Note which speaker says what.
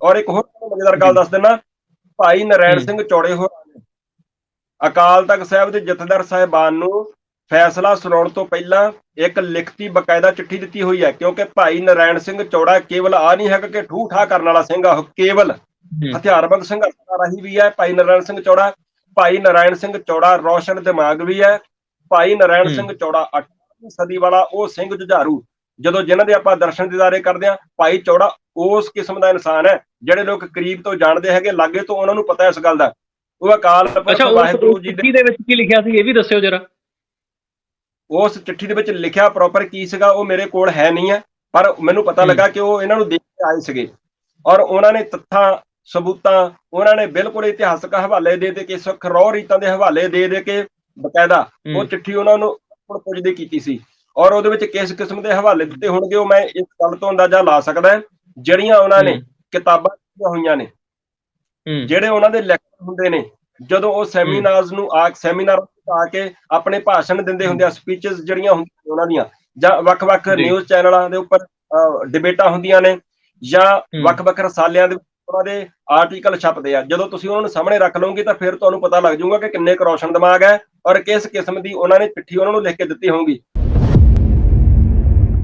Speaker 1: ਔਰ ਇੱਕ ਹੋਰ ਮਜ਼ੇਦਾਰ ਗੱਲ ਦੱਸ ਦਿੰਦਾ ਭਾਈ ਨਰੈਣ। ਸਿੰਘ ਚੌੜੇ ਹੋਰਾਂ ਨੇ ਅਕਾਲ ਤਖਤ ਸਾਹਿਬ ਦੇ ਜਥੇਦਾਰ ਸਾਹਿਬਾਨ ਨੂੰ ਫੈਸਲਾ ਸੁਣਾਉਣ ਤੋਂ ਪਹਿਲਾਂ ਇੱਕ ਲਿਖਤੀ ਬਕਾਇਦਾ ਚਿੱਠੀ ਦਿੱਤੀ ਹੋਈ ਹੈ ਕਿਉਂਕਿ ਭਾਈ ਨਰੈਣ ਸਿੰਘ ਚੌੜਾ ਕੇਵਲ ਆ ਨਹੀਂ ਹੈਗਾ ਕਿ ਠੂ ਠਾ ਕਰਨ ਵਾਲਾ ਸਿੰਘ ਆ ਉਹ ਕੇਵਲ। ਹਥਿਆਰਬੰਦ ਸੰਘਰਸ਼ ਦਾ ਰਾਹੀ ਵੀ ਹੈ ਭਾਈ ਨਰਾਇਣ ਸਿੰਘ ਚੌੜਾ ਭਾਈ ਨਰਾਇਣ ਸਿੰਘ ਚੌੜਾ ਰੌਸ਼ਨ ਦਿਮਾਗ ਵੀ ਹੈ ਭਾਈ ਨਰਾਇਣ
Speaker 2: ਹੂੰ।
Speaker 1: ਸਿੰਘ ਚੌੜਾ 8ਵੀਂ ਸਦੀ ਵਾਲਾ ਉਹ ਸਿੰਘ ਜੁਝਾਰੂ ਜਦੋਂ ਜਿਨ੍ਹਾਂ ਦੇ ਆਪਾਂ ਦਰਸ਼ਨ ਦਿਦਾਰੇ ਕਰਦੇ ਆ ਭਾਈ ਚੌੜਾ ਉਸ ਕਿਸਮ ਦਾ ਇਨਸਾਨ ਹੈ ਜਿਹੜੇ ਲੋਕ ਕਰੀਬ ਤੋਂ ਜਾਣਦੇ ਹੈਗੇ ਲਾਗੇ ਤੋਂ ਉਹਨਾਂ ਨੂੰ ਪਤਾ ਇਸ ਗੱਲ ਦਾ ਉਹ ਅਕਾਲ ਪੁਰਖ ਵਾਹਿਗੁਰੂ ਜੀ ਦੇ
Speaker 2: ਵਿੱਚ ਕੀ ਲਿਖਿਆ ਸੀ ਇਹ ਵੀ ਦੱਸਿਓ ਜਰਾ
Speaker 1: ਉਸ ਚਿੱਠੀ ਦੇ ਵਿੱਚ ਲਿਖਿਆ ਪ੍ਰੋਪਰ ਕੀ ਸੀਗਾ ਉਹ ਮੇਰੇ ਕੋਲ ਹੈ ਨਹੀਂ ਹੈ ਪਰ ਮੈਨੂੰ ਪਤਾ। ਲੱਗਾ ਕਿ ਉਹ ਇਹਨਾਂ ਨੂੰ ਦੇਖ ਕੇ ਆਏ ਸੀਗੇ ਔਰ ਉਹਨਾਂ ਨੇ ਤੱਥਾਂ ਸਬੂਤਾਂ ਉਹਨਾਂ ਨੇ ਬਿਲਕੁਲ ਇਤਿਹਾਸਕ ਹਵਾਲੇ ਦੇ ਦੇ ਕੇ ਸਿੱਖ ਰੋਹ ਰੀਤਾਂ ਦੇ ਹਵਾਲੇ ਦੇ ਦੇ ਕੇ ਬਕਾਇਦਾ ਉਹ। ਚਿੱਠੀ ਉਹਨਾਂ ਨੂੰ ਪੁੱਛਦੇ ਕੀਤੀ ਸੀ ਔਰ ਉਹਦੇ ਵਿੱਚ ਕਿਸ ਕਿਸਮ ਦੇ ਹਵਾਲੇ ਦਿੱਤੇ ਹੋਣਗੇ ਉਹ ਮੈਂ ਇਸ ਗੱਲ ਤੋਂ ਅੰਦਾਜ਼ਾ ਲਾ ਸਕਦਾ। ਜਿਹੜੀਆਂ ਉਹਨਾਂ ਨੇ। ਕਿਤਾਬਾਂ ਲਿਖੀਆਂ ਹੋਈਆਂ ਨੇ ਜਿਹੜੇ ਉਹਨਾਂ ਦੇ ਲੈਕਚਰ ਹੁੰਦੇ ਨੇ ਜਦੋਂ ਉਹ ਸੈਮੀਨਾਰਸ ਨੂੰ ਆ ਸੈਮੀਨਾਰ ਆ ਕੇ ਆਪਣੇ ਭਾਸ਼ਣ ਦਿੰਦੇ ਹੁੰਦੇ ਆ ਸਪੀਚਸ ਜਿਹੜੀਆਂ ਹੁੰਦੀਆਂ ਨੇ ਉਹਨਾਂ ਦੀਆਂ ਜਾਂ ਵੱਖ-ਵੱਖ। ਨਿਊਜ਼ ਚੈਨਲਾਂ ਦੇ ਉੱਪਰ ਡਿਬੇਟਾਂ ਹੁੰਦੀਆਂ ਨੇ ਜਾਂ। ਵੱਖ-ਵੱਖ ਰਸਾਲਿਆਂ ਦੇ ਉਹਨਾਂ ਦੇ ਆਰਟੀਕਲ ਛਪਦੇ ਆ ਜਦੋਂ ਤੁਸੀਂ ਉਹਨਾਂ ਨੂੰ ਸਾਹਮਣੇ ਰੱਖ ਲਓਗੇ ਤਾਂ ਫਿਰ ਤੁਹਾਨੂੰ ਪਤਾ ਲੱਗ ਜਾਊਗਾ ਕਿ ਕਿੰਨੇ ਕੁ ਰੌਸ਼ਨ ਦਿਮਾਗ ਹੈ ਔਰ ਕਿਸ ਕਿਸਮ ਦੀ ਉਹਨਾਂ ਨੇ ਚਿੱਠੀ ਉਹਨਾਂ ਨੂੰ ਲਿਖ ਕੇ ਦਿੱਤੀ ਹੋਊਗੀ